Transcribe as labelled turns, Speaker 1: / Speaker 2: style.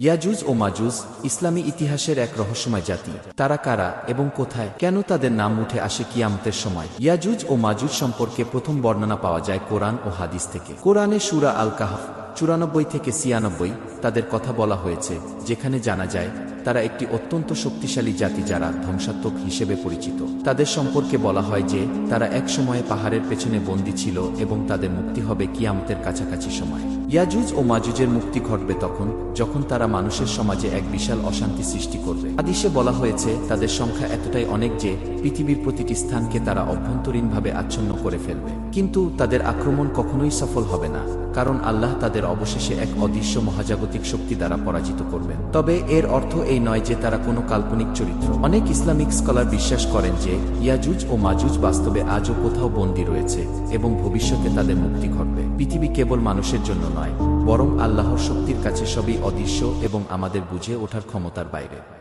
Speaker 1: ইয়াজুজ ও মাজুজ ইসলামী ইতিহাসের এক রহস্যময় জাতি। তারা কারা এবং কোথায়? কেন তাদের নাম উঠে আসে কিয়ামতের সময়? ইয়াজুজ ও মাজুজ সম্পর্কে প্রথম বর্ণনা পাওয়া যায় কোরআন ও হাদিস থেকে। কোরআনে সুরা আল কাহাফ চুরানব্বই থেকে ছিয়ানব্বই তাদের কথা বলা হয়েছে, যেখানে জানা যায়, তারা একটি অত্যন্ত শক্তিশালী জাতি যারা ধ্বংসাত্মক হিসেবে পরিচিত। তাদের সম্পর্কে বলা হয় যে, তারা এক সময়ে পাহাড়ের পেছনে বন্দী ছিল এবং তাদের মুক্তি হবে কিয়ামতের কাছাকাছি সময়। ইয়াজুজ ও মাজুজের মুক্তি ঘটবে তখন, যখন তারা মানুষের সমাজে এক বিশাল অশান্তি সৃষ্টি করবে। আদিশে বলা হয়েছে, তাদের সংখ্যা এতটাই অনেক যে, পৃথিবীর প্রতিটি স্থানকে তারা অভ্যন্তরীণভাবে আচ্ছন্ন করে ফেলবে। কিন্তু তাদের আক্রমণ কখনোই সফল হবে না, কারণ আল্লাহ তাদের অবশেষে এক অদৃশ্য মহাজাগতিক শক্তি দ্বারা পরাজিত করবেন। তবে এর অর্থ এই নয় যে, তারা কোনো কাল্পনিক চরিত্র। অনেক ইসলামিক স্কলার বিশ্বাস করেন যে, ইয়াজুজ ও মাজুজ বাস্তবে আজও কোথাও বন্দী রয়েছে এবং ভবিষ্যতে তাদের মুক্তি ঘটবে। পৃথিবী কেবল মানুষের জন্য নয় বরং আল্লাহর শক্তির কাছে সবই অদৃশ্য এবং আমাদের বুঝে ওঠার ক্ষমতার বাইরে।